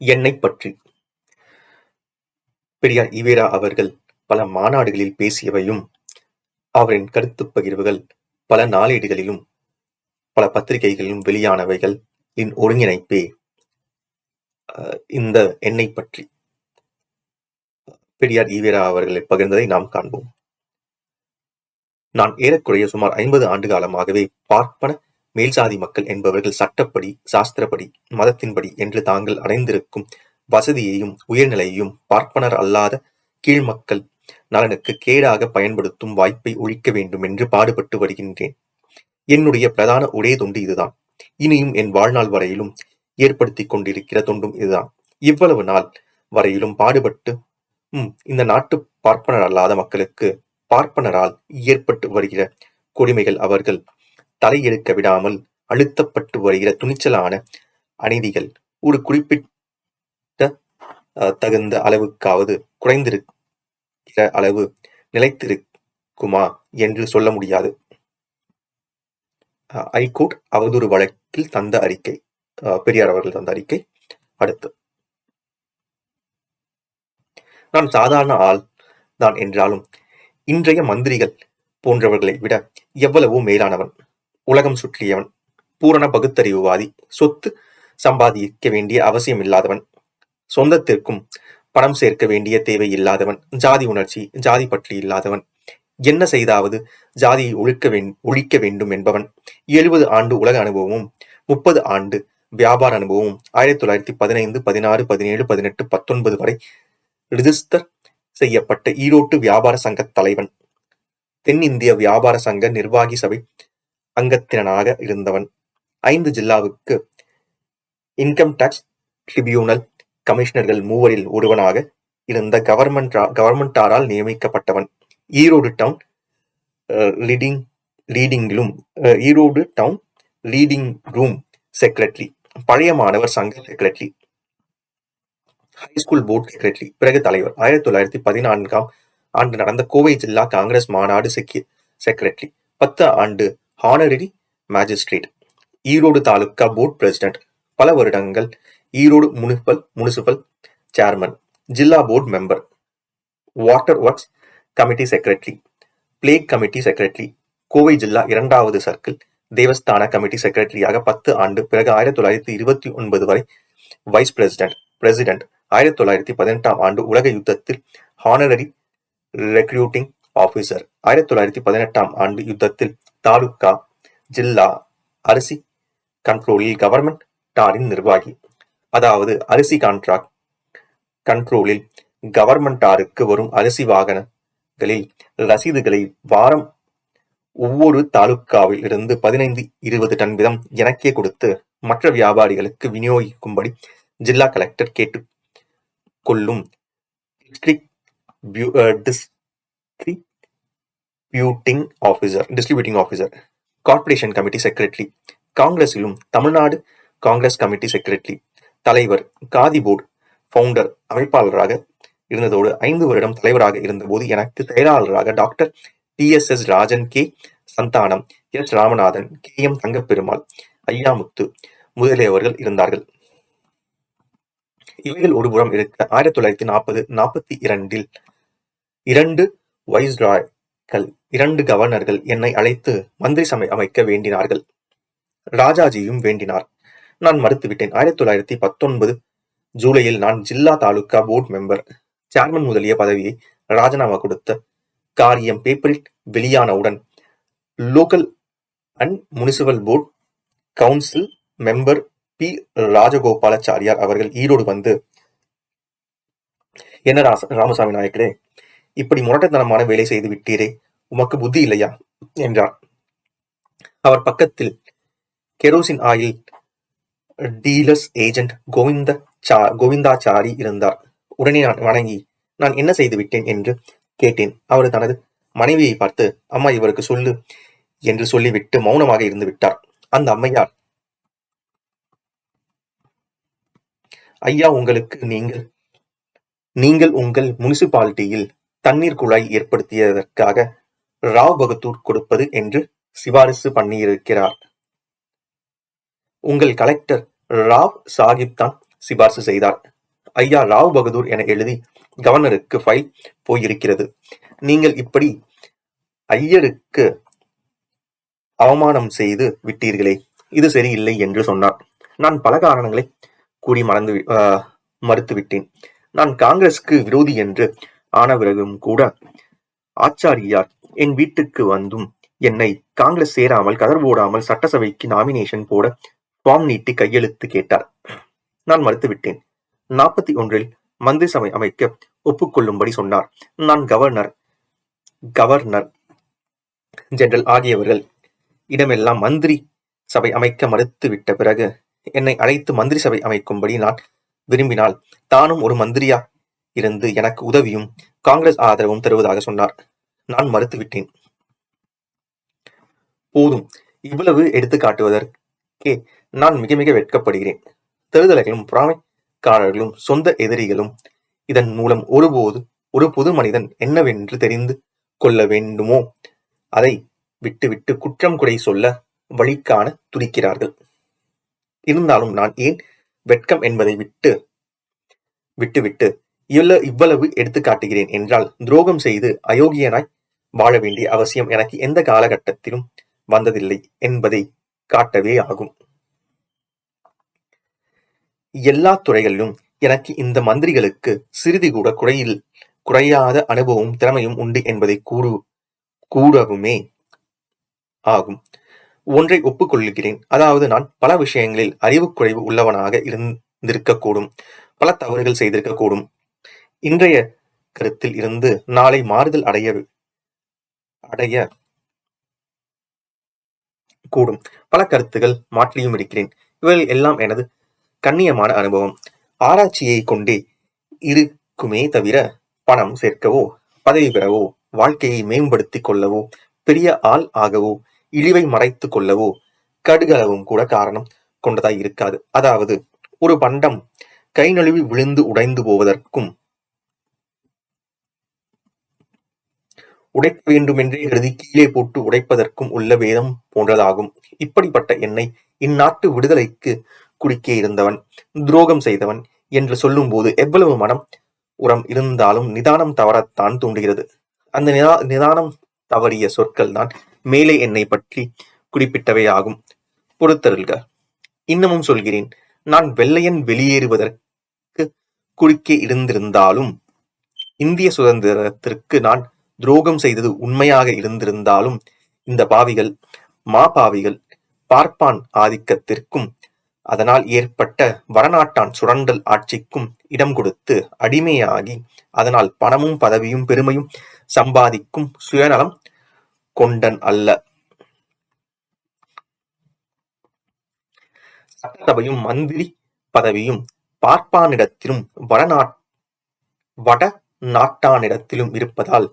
என்னைப் பற்றி பெரியார் ஈவேரா அவர்கள் பல மாநாடுகளில் பேசியவையும், அவரின் கருத்துப் பகிர்வுகள் பல நாளேடுகளிலும், பல பத்திரிகைகளிலும் வெளியானவைகள் இன் ஒருங்கிணைப்பே இந்த என்னைப் பற்றி பெரியார் ஈவேரா அவர்களை பகிர்ந்ததை நாம் காண்போம். நான் ஏறக்குறைய சுமார் ஐம்பது ஆண்டு காலமாகவே பார்ப்பன மேல்சாதி மக்கள் என்பவர்கள் சட்டப்படி, சாஸ்திரப்படி, மதத்தின்படி என்று தாங்கள் அடைந்திருக்கும் வசதியையும் உயர்நிலையையும் பார்ப்பனர் அல்லாத கீழ்மக்கள் நலனுக்குக் கேடாகப் பயன்படுத்தும் வாய்ப்பை ஒழிக்க வேண்டுமென்று பாடுபட்டு வருகின்றேன். என்னுடைய பிரதான ஒரே தொண்டு இதுதான். இனியும் என் வாழ்நாள் வரையிலும் ஏற்படுத்திக் கொண்டிருக்கிற தொண்டும் இதுதான். இவ்வளவு நாள் வரையிலும் பாடுபட்டு உம் இந்த நாட்டுப் பார்ப்பனரல்லாத மக்களுக்கு பார்ப்பனரால் ஏற்பட்டு வருகிற கொடுமைகள் அவர்கள் தலையெடுக்க விடாமல் அழுத்தப்பட்டு வருகிற துணிச்சலான அநீதிகள் ஒரு குறிப்பிட்ட தகுந்த அளவுக்காவது குறைந்திருக்கிற அளவு நிலைத்திருக்குமா என்று சொல்ல முடியாது. ஐகோர்ட் அவதூறு வழக்கில் தந்த அறிக்கை பெரியார் அவர்கள் தந்த அறிக்கை அடுத்து நான் சாதாரண ஆள் தான் என்றாலும் இன்றைய மந்திரிகள் போன்றவர்களை விட எவ்வளவோ மேலானவன். உலகம் சுற்றியவன். பூரண பகுத்தறிவுவாதி. சொத்து சம்பாதிக்க வேண்டிய அவசியமில்லாதவன். சொந்தத்திற்கும் பணம் சேர்க்க வேண்டிய தேவை இல்லாதவன். ஜாதி உணர்ச்சி, ஜாதி பற்றி இல்லாதவன். என்ன செய்தாவது ஜாதியை ஒழிக்க வேண்டும் என்பவன். எழுபது ஆண்டு உலக அனுபவமும், முப்பது ஆண்டு வியாபார அனுபவமும், ஆயிரத்தி தொள்ளாயிரத்தி பதினைந்து, பதினாறு, பதினேழு, பதினெட்டு, பத்தொன்பது வரை ரிஜிஸ்டர் செய்யப்பட்ட ஈரோட்டு வியாபார சங்கத் தலைவன். தென்னிந்திய வியாபார சங்க நிர்வாகி சபை அங்கத்தினனாக இருந்தவன். ஐந்து ஜில்லாவுக்கு இன்கம் டாக்ஸ் ட்ரிபியூனல் கமிஷனர்கள் மூவரில் ஒருவனாக இருந்த கவர்ன்மெண்டாரால் நியமிக்கப்பட்டவன். Erode town ரீடிங்கிலும் Erode town reading room secretary, பழைய மாணவர் சங்க செக்ரட்டரி, ஹைஸ்கூல் போர்டு செக்ரட்டரி, பிறகு தலைவர். ஆயிரத்தி தொள்ளாயிரத்தி பதினான்காம் ஆண்டு நடந்த கோவை ஜில்லா காங்கிரஸ் மாநாடு செக்ரட்டரி. பத்து ஆண்டு honorary magistrate. Erode taluka board president. பல வருடங்கள் Erode municipal chairman. Zilla board member. Water works committee secretary. Plague committee secretary. Kovai zilla இரண்டாவது சர்க்கிள் தேவஸ்தான கமிட்டி செக்ரட்டரியாக பத்து ஆண்டு. பிறகு ஆயிரத்தி தொள்ளாயிரத்தி இருபத்தி ஒன்பது வரை வைஸ் பிரசிடென்ட். பிரசிடென்ட். ஆயிரத்தி தொள்ளாயிரத்தி பதினெட்டாம் ஆண்டு உலக யுத்தத்தில் ஹானரரி ரெக்ரூட்டிங் ஆஃபீஸர் ஆயிரத்தி தொள்ளாயிரத்தி பதினெட்டாம் ஆண்டு யுத்தத்தில் தாலுகா, ஜில்லா அரிசி கண்ட்ரோலில் கவர்மெண்ட் டாரின் நிர்வாகி. அதாவது அரிசி கான்ட்ராக்ட் கண்ட்ரோலில் கவர்மெண்டாருக்கு வரும் அரிசி வாகனங்களில் ரசீதுகளை வாரம் ஒவ்வொரு தாலுகாவில் இருந்து பதினைந்து, இருபது டன் வீதம் எனக்கே கொடுத்து மற்ற வியாபாரிகளுக்கு விநியோகிக்கும்படி ஜில்லா கலெக்டர் கேட்டுக் கொள்ளும் distributing officer. Corporation committee secretary. காங்கிரசிலும் Tamil Nadu Congress committee secretary. தலைவர். காதி போர்டு ஃபவுண்டர் அமைப்பாளராக இருந்ததோடு ஐந்து வருடம் தலைவராக இருந்தபோது எனக்கு செயலாளராக doctor T. S. S. Rajan, K. Santhanam, S. Ramanathan, K. M. Thangaperumal, Ayyamuthu முதலியவர்கள் இருந்தார்கள். இவைகள் ஒருபுறம் இருக்க, ஆயிரத்தி தொள்ளாயிரத்தி நாற்பது நாற்பத்தி இரண்டில் இரண்டு வைஸ்ராய்கள், இரண்டு கவர்னர்கள் என்னை அழைத்து மந்திரி சபை அமைக்க வேண்டினார்கள். ராஜாஜியும் வேண்டினார். நான் மறுத்துவிட்டேன். ஆயிரத்தி தொள்ளாயிரத்தி பத்தொன்பது ஜூலையில் நான் zilla taluka board member, chairman முதலிய பதவியை ராஜினாமா கொடுத்த காரியம் பேப்பரில் வெளியானவுடன் local and municipal board council member P. Rajagopalachariar அவர்கள் ஈரோடு வந்து, என்ன ராமசாமி நாயக்கரே, இப்படி முரட்டத்தனமான வேலை செய்து விட்டீரே, உமக்கு புத்தி இல்லையா? என்றார். அவர் பக்கத்தில் kerosene oil dealers agent Govindachari இருந்தார். உடனே நான் வணங்கி, நான் என்ன செய்து விட்டேன்? என்று கேட்டேன். அவர் தனது மனைவியை பார்த்து, அம்மா இவருக்கு சொல்லு என்று சொல்லிவிட்டு மௌனமாக இருந்து விட்டார். அந்த அம்மையார், ஐயா உங்களுக்கு நீங்கள் உங்கள் முனிசிபாலிட்டியில் தண்ணீர் குழாய் ஏற்படுத்தியதற்காக ராவ் பகதூர் கொடுப்பது என்று சிபாரிசு பண்ணியிருக்கிறார். உங்கள் கலெக்டர் ராவ் சாகிப் தான் சிபாரிசு செய்தார். ஐயா ராவ் பகதூர் என எழுதி கவர்னருக்கு ஃபைல் போயிருக்கிறது. நீங்கள் இப்படி ஐயருக்கு அவமானம் செய்து விட்டீர்களே இது சரியில்லை என்று சொன்னார். நான் பல காரணங்களை கூறி மறந்து வி- ஆஹ், மறுத்துவிட்டேன். நான் காங்கிரஸுக்கு விரோதி என்று ஆன பிறகும் கூட ஆச்சாரியார் என் வீட்டுக்கு வந்தும் என்னை காங்கிரஸ் சேராமல் கதர் போடாமல் சட்டசபைக்கு நாமினேஷன் போட ஃபார்ம் நீட்டி கையெழுத்து கேட்டார். நான் மறுத்துவிட்டேன். நாற்பத்தி ஒன்றில் மந்திரி சபை அமைக்க ஒப்புக்கொள்ளும்படி சொன்னார். நான் கவர்னர் கவர்னர் ஜெனரல் ஆகியவர்கள் இடமெல்லாம் மந்திரி சபை அமைக்க மறுத்துவிட்ட பிறகு என்னை அழைத்து மந்திரி சபை அமைக்கும்படி நான் விரும்பினால் தானும் ஒரு மந்திரியா இருந்து எனக்கு உதவியும் காங்கிரஸ் ஆதரவும் தருவதாக சொன்னார். நான் மறுத்துவிட்டேன். போதும் இவ்வளவு எடுத்து காட்டுவதற்கே நான் மிக மிக வெட்கப்படுகிறேன். தெருதலைகளும் பொறாமைக்காரர்களும் சொந்த எதிரிகளும் இதன் மூலம் ஒருபோது ஒரு பொது மனிதன் என்னவென்று தெரிந்து கொள்ள வேண்டுமோ? அதை விட்டுவிட்டு குற்றம் குறை சொல்ல வழிக்கான துடிக்கிறார்கள். இருந்தாலும் நான் ஏன் வெட்கம் என்பதை விட்டு விட்டுவிட்டு இவ்வளவு இவ்வளவு எடுத்து காட்டுகிறேன் என்றால் துரோகம் செய்து அயோக்கியனாய் வாழ வேண்டிய அவசியம் எனக்கு எந்த காலகட்டத்திலும் வந்ததில்லை என்பதை காட்டவே ஆகும். எல்லா துறைகளிலும் எனக்கு இந்த மந்திரிகளுக்கு சிறிது கூட குறையில் குறையாத அனுபவமும் திறமையும் உண்டு என்பதை கூறு கூறவுமே ஆகும். ஒன்றை ஒப்புக்கொள்கிறேன். அதாவது நான் பல விஷயங்களில் அறிவுக்குறைவு உள்ளவனாக இருந்திருக்கக்கூடும். பல தவறுகள் செய்திருக்கக்கூடும். இன்றைய கருத்தில் இருந்து நாளை மாறுதல் அடைய அடைய கூடும். பல கருத்துகள் மாற்றியும் இருக்கிறேன். இவர்கள் எல்லாம் எனது கண்ணியமான அனுபவம். ஆராய்ச்சியை கொண்டே இருக்குமே தவிர பணம் சேர்க்கவோ பதவி பெறவோ வாழ்க்கையை மேம்படுத்திக் கொள்ளவோ பெரிய ஆள் ஆகவோ இழிவை மறைத்துக் கொள்ளவோ கடுகளவும் கூட காரணம் கொண்டதாய் இருக்காது. அதாவது ஒரு பண்டம் கை நழுவி விழுந்து உடைந்து போவதற்கும் உடைக்க வேண்டுமென்றே கருதி கீழே போட்டு உடைப்பதற்கும் உள்ள வேதம் போன்றதாகும். இப்படிப்பட்ட என்னை இந்நாட்டு விடுதலைக்கு குடிக்கே இருந்தவன் துரோகம் செய்தவன் என்று சொல்லும்போது எவ்வளவு மனம் உரம் இருந்தாலும் நிதானம் தவறத்தான் தூண்டுகிறது. அந்த நிதா- நிதானம் தவறிய சொற்கள் தான் மேலே என்னை பற்றி குறிப்பிட்டவை ஆகும். பொறுத்தருள்க. இன்னமும் சொல்கிறேன் நான் வெள்ளையன் வெளியேறுவதற்கு குறுக்கே இருந்திருந்தாலும் இந்திய சுதந்திரத்திற்கு நான் துரோகம் செய்தது உண்மையாக இருந்திருந்தாலும் இந்த பாவிகள் மாபாவிகள் பார்ப்பான் ஆதிக்கத்திற்கும் அதனால் ஏற்பட்ட வடநாட்டான் சுரண்டல் ஆட்சிக்கும் இடம் கொடுத்து அடிமையாகி அதனால் பணமும் பதவியும் பெருமையும் சம்பாதிக்கும் சுயநலம் கொண்டன் அல்ல. சட்டசபையும் மந்திரி பதவியும் பார்ப்பானிடத்திலும் வடநாட் வட நாட்டானிடத்திலும் இருப்பதால்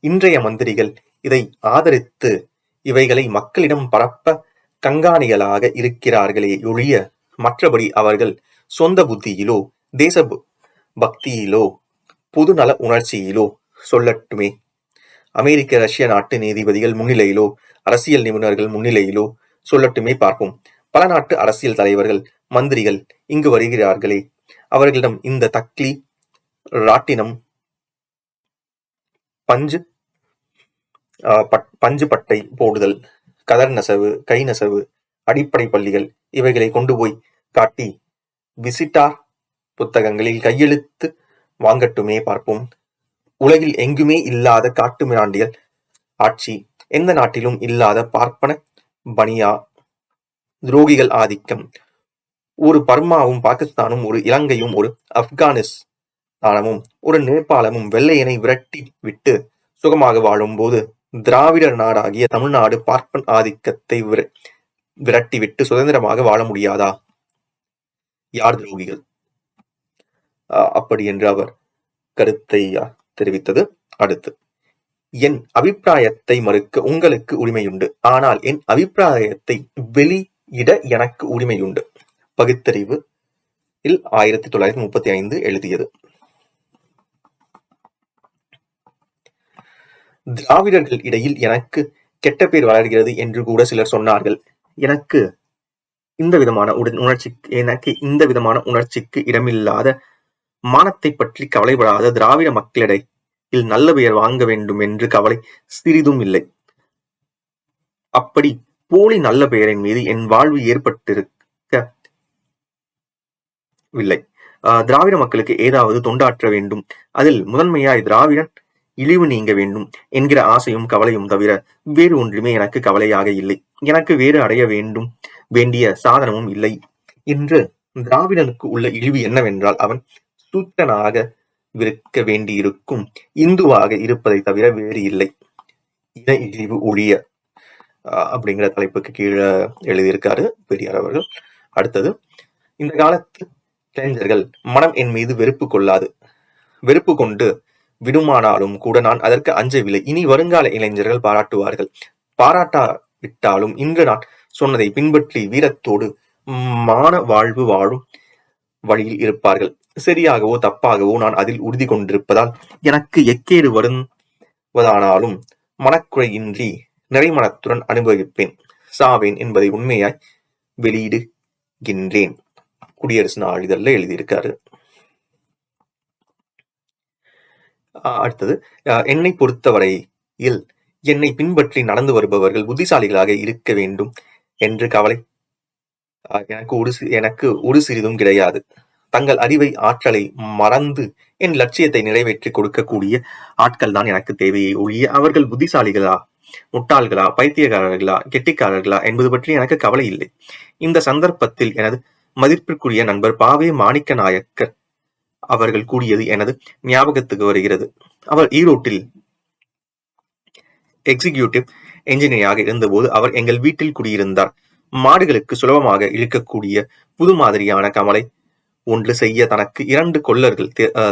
இன்றைய மந்திரிகள் இதை ஆதரித்து இவைகளை மக்களிடம் பரப்ப கங்காணிகளாக இருக்கிறார்களே ஒழிய மற்றபடி அவர்கள் சொந்த புத்தியிலோ தேச பக்தியிலோ பொதுநல உணர்ச்சியிலோ சொல்லட்டுமே. அமெரிக்க ரஷ்ய நாட்டு நீதிபதிகள் முன்னிலையிலோ அரசியல் நிபுணர்கள் முன்னிலையிலோ சொல்லட்டுமே பார்ப்போம். பல நாட்டு அரசியல் தலைவர்கள் மந்திரிகள் இங்கு வருகிறார்களே. அவர்களிடம் இந்த தக்லி ராட்டினம் பஞ்சு ஆஹ், பட்- பஞ்சு பட்டை போடுதல் கதர் நெசவு கை நெசவு அடிப்படை பள்ளிகள் இவைகளை கொண்டு போய் காட்டி விசிட்டார் புத்தகங்களில் கையெழுத்து வாங்கட்டுமே பார்ப்போம். உலகில் எங்குமே இல்லாத காட்டு மிராண்டியல் ஆட்சி எந்த நாட்டிலும் இல்லாத பார்ப்பன பனியா துரோகிகள் ஆதிக்கம். ஒரு பர்மாவும் பாகிஸ்தானும் ஒரு இலங்கையும் ஒரு தானமும் ஒரு நேபாளமும் வெள்ளையனை விரட்டி விட்டு சுகமாக வாழும்போது திராவிடர் நாடாகிய தமிழ்நாடு பார்ப்பன் ஆதிக்கத்தை விர- விரட்டிவிட்டு சுதந்திரமாக வாழ முடியாதா? யார் துரோகிகள்? அப்படி என்று அவர் கருத்தை தெரிவித்தது. அடுத்து என் அபிப்பிராயத்தை மறுக்க உங்களுக்கு உரிமையுண்டு. ஆனால் என் அபிப்பிராயத்தை வெளியிட எனக்கு உரிமையுண்டு. பகுத்தறிவு இல் ஆயிரத்தி தொள்ளாயிரத்தி முப்பத்தி ஐந்து எழுதியது. திராவிடர்கள் இடையில் எனக்கு கெட்ட பேர் வளர்கிறது என்று கூட சிலர் சொன்னார்கள். எனக்கு இந்த விதமான உடன் உணர்ச்சிக்கு எனக்கு இந்த விதமான உணர்ச்சிக்கு இடமில்லாத மானத்தை பற்றி கவலைப்படாத திராவிட மக்களிடையில் நல்ல பெயர் வாங்க வேண்டும் என்று கவலை சிறிதும் இல்லை. அப்படி போலி நல்ல பெயரின் மீது என் வாழ்வு ஏற்பட்டிருக்கவில்லை. ஆஹ் திராவிட மக்களுக்கு ஏதாவது தொண்டாற்ற வேண்டும். அதில் முதன்மையாய் திராவிடன் இழிவு நீங்க வேண்டும் என்கிற ஆசையும் கவலையும் தவிர வேறு ஒன்றுமே எனக்கு கவலையாக இல்லை. எனக்கு வேறு அடைய வேண்டும் வேண்டிய சாதனமும் இல்லை. என்று திராவிடனுக்கு உள்ள இழிவு என்னவென்றால் அவன் சூத்தனாக விற்க வேண்டியிருக்கும் இந்துவாக இருப்பதை தவிர வேறு இல்லை. இன இழிவு ஒழிய அப்படிங்கிற தலைப்புக்கு கீழே எழுதியிருக்காரு பெரியார் அவர்கள். அடுத்தது இந்த காலத்து இளைஞர்கள் மனம் என் மீது வெறுப்பு கொள்ளாது. வெறுப்பு கொண்டு விடுமானாலும் கூட நான் அதற்கு அஞ்சவில்லை. இனி வருங்கால இளைஞர்கள் பாராட்டுவார்கள். பாராட்டா விட்டாலும் இன்று நான் சொன்னதை பின்பற்றி வீரத்தோடு மான வாழ்வு வாழும் வழியில் இருப்பார்கள். சரியாகவோ தப்பாகவோ நான் அதில் உறுதி கொண்டிருப்பதால் எனக்கு எக்கேடு வருவதானாலும் மனக்குறையின்றி நிறைமனத்துடன் அனுபவிப்பேன். சாவேன் என்பதை உண்மையாய் வெளியிடுகின்றேன். குடியரசு நாளிதழில் எழுதியிருக்காரு. அடுத்தது என்னை பொறுத்தவரையில் என்னை பின்பற்றி நடந்து வருபவர்கள் புத்திசாலிகளாக இருக்க வேண்டும் என்று கவலை. எனக்கு ஒரு எனக்கு ஒரு சிறிதும் கிடையாது. தங்கள் அறிவை ஆற்றலை மறந்து என் லட்சியத்தை நிறைவேற்றி கொடுக்கக்கூடிய ஆட்கள் தான் எனக்கு தேவையே ஒழிய அவர்கள் புத்திசாலிகளா முட்டாள்களா பைத்தியக்காரர்களா கெட்டிக்காரர்களா என்பது பற்றி எனக்கு கவலை இல்லை. இந்த சந்தர்ப்பத்தில் எனது மதிப்பிற்குரிய நண்பர் பாவே மாணிக்க நாயக்கர் அவர்கள் கூடியது எனது ஞாபகத்துக்கு வருகிறது. அவர் ஈரோட்டில் எக்ஸிகியூட்டிவ் என்ஜினியராக இருந்தபோது அவர் எங்கள் வீட்டில் குடியிருந்தார். மாடுகளுக்கு சுலபமாக இழுக்கக்கூடிய புது மாதிரியான கமலை ஒன்று செய்ய தனக்கு இரண்டு கொல்லர்கள்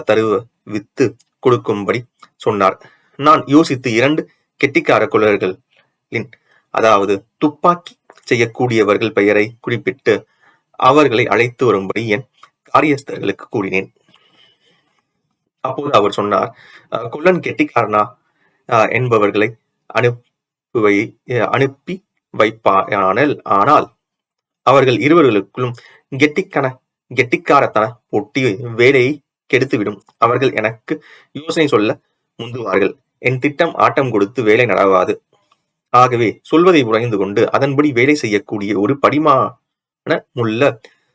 தருவ வித்து கொடுக்கும்படி சொன்னார். நான் யோசித்து இரண்டு கெட்டிக்கார கொள்ளர்களின் அதாவது துப்பாக்கி செய்யக்கூடியவர்கள் பெயரை குறிப்பிட்டு அவர்களை அழைத்து வரும்படி என் காரியஸ்தர்களுக்கு கூறினேன். அப்போது அவர் சொன்னார் கொல்லன் கெட்டிக்காரனா? என்பவர்களை அனுப்புவை அனுப்பி வைப்பாயானால் ஆனால் அவர்கள் இருவர்களுக்குள்ளும் கெட்டிக்கன கெட்டிக்காரத்தன போட்டி வேலையை கெடுத்துவிடும். அவர்கள் எனக்கு யோசனை சொல்ல முந்துவார்கள். என் திட்டம் ஆட்டம் கொடுத்து வேலை நடவாது. ஆகவே சொல்வதை உறைந்து கொண்டு அதன்படி வேலை செய்யக்கூடிய ஒரு படிமான முள்ள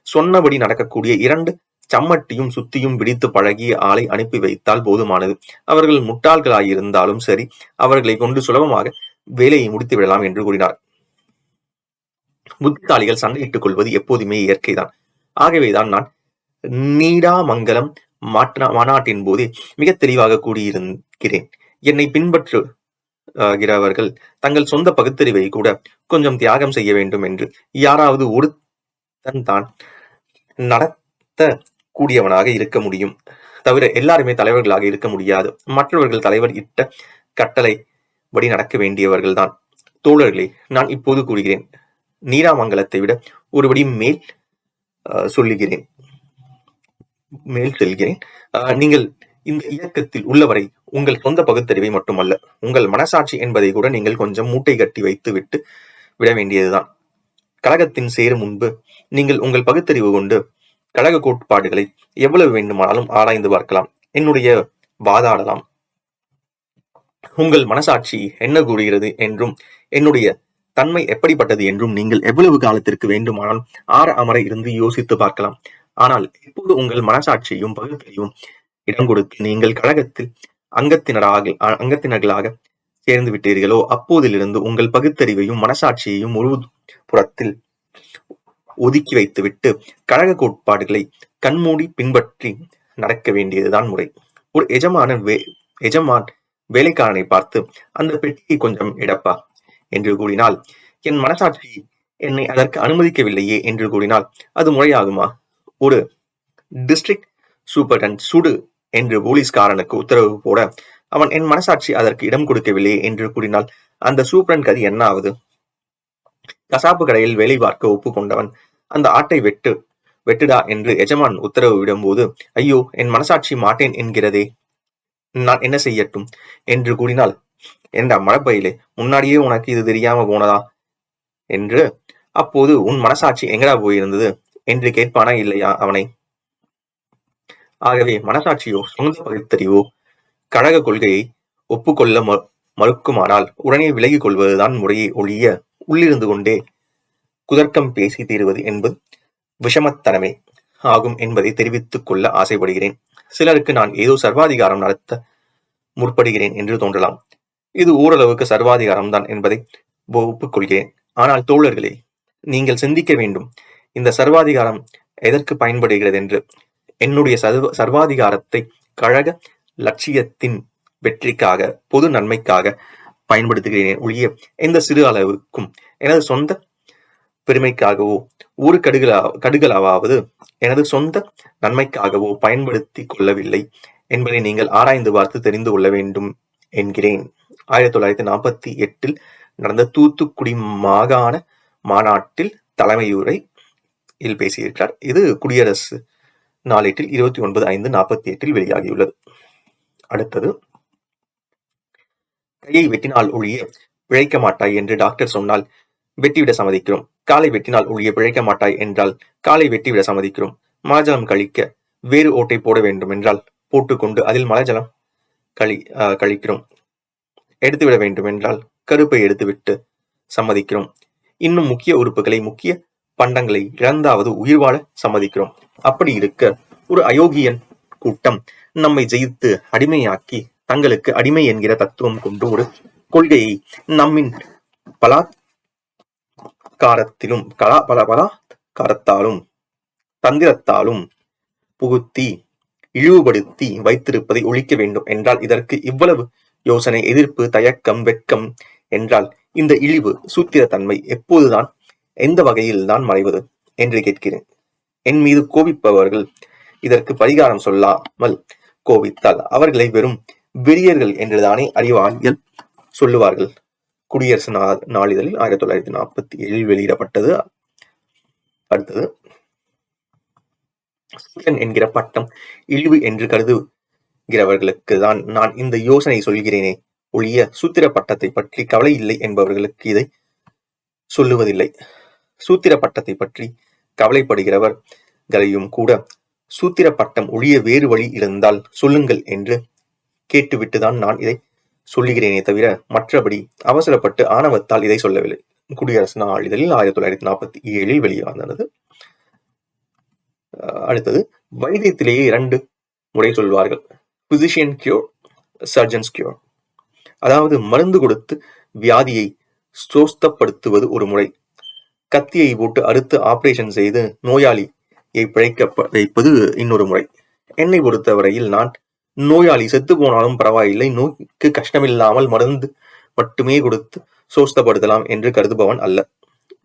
சொன்னபடி நடக்கக்கூடிய இரண்டு சம்மட்டியும் சுத்தியும் பிடித்து பழகிய ஆளை அனுப்பி வைத்தால் போதுமானது. அவர்கள் முட்டாள்களாயிருந்தாலும் சரி அவர்களை கொண்டு சுலபமாக வேலையை முடித்து விடலாம் என்று கூறினார். புத்திசாலிகள் சண்டையிட்டுக் கொள்வது எப்போதுமே இயற்கைதான். ஆகவேதான் நான் நீடாமங்கலம் மாற்ற மாநாட்டின் போதே மிக தெளிவாக கூடியிருக்கிறேன் என்னை பின்பற்றுகிறவர்கள் தங்கள் சொந்த பகுத்தறிவை கூட கொஞ்சம் தியாகம் செய்ய வேண்டும் என்று. யாராவது ஒருத்தன் தான் நடத்த கூடியவனாக இருக்க முடியும். தவிர எல்லாருமே தலைவர்களாக இருக்க முடியாது. மற்றவர்கள் தலைவர் இட்ட கட்டளை படி நடக்க வேண்டியவர்கள்தான். தோழர்களே நான் இப்போது கூறுகிறேன். நீராமங்கலத்தை விட ஒருபடி மேல் சொல்லுகிறேன். மேல் செல்கிறேன். நீங்கள் இந்த இயக்கத்தில் உள்ளவரை உங்கள் சொந்த பகுத்தறிவை மட்டுமல்ல உங்கள் மனசாட்சி என்பதை கூட நீங்கள் கொஞ்சம் மூட்டை கட்டி வைத்து விட்டு விட வேண்டியதுதான். கழகத்தின் சேரும் முன்பு நீங்கள் உங்கள் பகுத்தறிவு கொண்டு கழக கோட்பாடுகளை எவ்வளவு வேண்டுமானாலும் ஆராய்ந்து பார்க்கலாம். என்னுடைய வாதாடலாம். உங்கள் மனசாட்சி என்ன கூறுகிறது என்றும் என்னுடைய தன்மை எப்படிப்பட்டது என்றும் நீங்கள் எவ்வளவு காலத்திற்கு வேண்டுமானாலும் ஆற அமர இருந்து யோசித்து பார்க்கலாம். ஆனால் இப்போது உங்கள் மனசாட்சியும் பகுத்தறிவும் இடம் கொடுத்து நீங்கள் கழகத்தில் அங்கத்தினராக அங்கத்தினர்களாக சேர்ந்து விட்டீர்களோ அப்போதிலிருந்து உங்கள் பகுத்தறிவையும் மனசாட்சியையும் ஒரு புறத்தில் ஒதுக்கி வைத்துவிட்டு கழக கோட்பாடுகளை கண்மூடி பின்பற்றி நடக்க வேண்டியதுதான் முறை. ஒரு எஜமான வே எஜமான் வேலைக்காரனை பார்த்து அந்த பெட்டியை கொஞ்சம் இடப்பா என்று கூறினால் என் மனசாட்சி என்னை அதற்கு அனுமதிக்கவில்லையே என்று கூறினால் அது முறையாகுமா? ஒரு டிஸ்ட்ரிக்ட் சூப்பர்டன் சுடு என்று போலீஸ்காரனுக்கு உத்தரவு போட அவன் என் மனசாட்சி அதற்கு இடம் கொடுக்கவில்லை என்று கூறினால் அந்த சூப்பரன் கதி என்ன ஆகுது கசாப்பு கடையில் வேலை பார்க்க ஒப்புக்கொண்டவன் அந்த ஆட்டை வெட்டு வெட்டுடா என்று எஜமான் உத்தரவு விடும்போது ஐயோ என் மனசாட்சி மாட்டேன் என்கிறதே. நான் என்ன செய்யட்டும்? என்று கூறினால் என்ற மடப்பையிலே முன்னாடியே உனக்கு இது தெரியாம போனதா? என்று அப்போது உன் மனசாட்சி எங்கடா போயிருந்தது? என்று கேட்பானா இல்லையா அவனை? ஆகவே மனசாட்சியோ சொந்த பகுத்தறிவோ கழக கொள்கையை ஒப்புக்கொள்ள ம- மறுக்குமானால் உடனே விலகிக் கொள்வதுதான் முறையை ஒழிய உள்ளிருந்து கொண்டே குதர்க்கம் பேசி தீருவது என்பது விஷமத்தனமே ஆகும் என்பதை தெரிவித்துக் கொள்ள ஆசைப்படுகிறேன். சிலருக்கு நான் ஏதோ சர்வாதிகாரம் நடத்த முற்படுகிறேன் என்று தோன்றலாம். இது ஓரளவுக்கு சர்வாதிகாரம் தான் என்பதை ஒப்புக்கொள்கிறேன். ஆனால் தோழர்களே நீங்கள் சிந்திக்க வேண்டும். இந்த சர்வாதிகாரம் எதற்கு பயன்படுகிறது என்று. என்னுடைய சர்வ சர்வாதிகாரத்தை கழக லட்சியத்தின் வெற்றிக்காக பொது நன்மைக்காக பயன்படுத்துகிறேன் ஒழிய எந்த சிறு அளவுக்கும் எனது சொந்த பெருமைக்காகவோ ஒரு கடுகளா கடுகளாவது எனது சொந்த நன்மைக்காகவோ பயன்படுத்தி கொள்ளவில்லை என்பதை நீங்கள் ஆராய்ந்து பார்த்து தெரிந்து கொள்ள வேண்டும் என்கிறேன். ஆயிரத்தி தொள்ளாயிரத்தி நாற்பத்தி எட்டில் நடந்த தூத்துக்குடி மாகாண மாநாட்டில் தலைமையுரை இல் பேசியிருக்கிறார். இது குடியரசு நாளேட்டில் இருபத்தி ஒன்பது ஐந்து நாற்பத்தி எட்டில் வெளியாகியுள்ளது. அடுத்தது கையை வெட்டினால் ஒழிய பிழைக்க மாட்டாய் என்று டாக்டர் சொன்னால் வெட்டிவிட சம்மதிக்கிறோம். காலை வெட்டினால் ஒழிய பிழைக்க மாட்டாய் என்றால் காலை வெட்டிவிட சம்மதிக்கிறோம். மலஜலம் கழிக்க வேறு ஓட்டை போட வேண்டும் என்றால் போட்டுக்கொண்டு அதில் மலஜலம் கழி கழிக்கிறோம். எடுத்துவிட வேண்டும் என்றால் கருப்பை எடுத்துவிட்டு சம்மதிக்கிறோம். இன்னும் முக்கிய உறுப்புகளை முக்கிய பண்டங்களை இழந்தாவது உயிர் வாழ சம்மதிக்கிறோம். அப்படி இருக்க ஒரு அயோகியன் கூட்டம் நம்மை ஜெயித்து அடிமையாக்கி தங்களுக்கு அடிமை என்கிற தத்துவம் கொண்டு ஒரு கொள்கையை நம்மின் காரத்திலும் கலா பல பலாத்காரத்தாலும் தந்திரத்தாலும் புகுத்தி இழிவுபடுத்தி வைத்திருப்பதை ஒழிக்க வேண்டும் என்றால் இதற்கு இவ்வளவு யோசனை எதிர்ப்பு தயக்கம் வெட்கம் என்றால் இந்த இழிவு சூத்திரத்தன்மை எப்போதுதான் எந்த வகையில்தான் மறைவது என்று கேட்கிறேன். என் மீது கோபிப்பவர்கள் இதற்கு பரிகாரம் சொல்லாமல் கோபித்தால் அவர்களை வெறும் வெறியர்கள் என்றுதானே அறிவாளிகள் சொல்லுவார்கள். குடியரசு நா- நாளிதழில் ஆயிரத்தி தொள்ளாயிரத்தி நாற்பத்தி ஏழில் வெளியிடப்பட்டது. அடுத்தது சூரியன் என்கிற பட்டம் இழிவு என்று கருதுகிறவர்களுக்கு தான் நான் இந்த யோசனை சொல்கிறேனே ஒழிய சூத்திர பட்டத்தை பற்றி கவலை இல்லை என்பவர்களுக்கு இதை சொல்லுவதில்லை. சூத்திர பட்டத்தை பற்றி கவலைப்படுகிறவர்களையும் கூட சூத்திர பட்டம் ஒழிய வேறு வழி இருந்தால் சொல்லுங்கள் என்று கேட்டுவிட்டுதான் நான் இதை சொல்லுகிறேனே தவிர மற்றபடி அவசரப்பட்டு ஆணவத்தால் இதை சொல்லவில்லை. குடியரசு நாளிதழில் ஆயிரத்தி தொள்ளாயிரத்தி நாற்பத்தி ஏழில் வெளியானது. அடுத்தது வைத்தியத்திலேயே இரண்டு முறை சொல்வார்கள். பிசிஷியன் கியூர் சர்ஜன்ஸ் கியூர் அதாவது மருந்து கொடுத்து வியாதியை சோஸ்தப்படுத்துவது ஒரு முறை. கத்தியை போட்டு அறுத்து ஆபரேஷன் செய்து நோயாளியை பிழைக்க ப- வைப்பது இன்னொரு முறை. என்னை பொறுத்தவரையில் நான் நோயாளி செத்து போனாலும் பரவாயில்லை. நோய்க்கு கஷ்டமில்லாமல் மருந்து மட்டுமே கொடுத்து சோஸ்தப்படுத்தலாம் என்று கருதுபவன் அல்ல.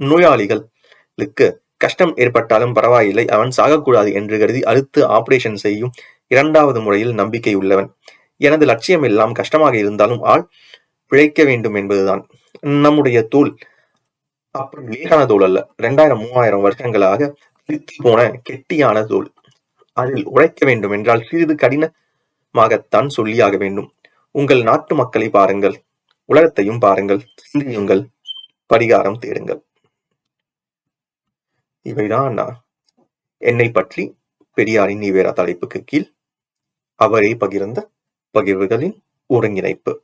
நோயாளிகளுக்கு கஷ்டம் ஏற்பட்டாலும் பரவாயில்லை. அவன் சாகக்கூடாது என்று கருதி அறுத்து ஆபரேஷன் செய்யும் இரண்டாவது முறையில் நம்பிக்கை உள்ளவன். எனது லட்சியம் எல்லாம் கஷ்டமாக இருந்தாலும் ஆள் பிழைக்க வேண்டும் என்பதுதான். நம்முடைய தோல் அப்படி லேசான தோல் அல்ல. ரெண்டாயிரம் மூவாயிரம் வருஷங்களாக போன கெட்டியான தோல். அதில் உழைக்க வேண்டும் என்றால் சிறிது கடின மாகத்தான் சொல்லியாக வேண்டும். உங்கள் நாட்டு மக்களை பாருங்கள். உலகத்தையும் பாருங்கள். சிந்தியுங்கள். பரிகாரம் தேடுங்கள். இவைதான் நான். என்னை பற்றி பெரியாரின் நீவேரா தலைப்புக்கு கீழ் அவரே பகிர்ந்த பகிர்வுகளின் ஒருங்கிணைப்பு.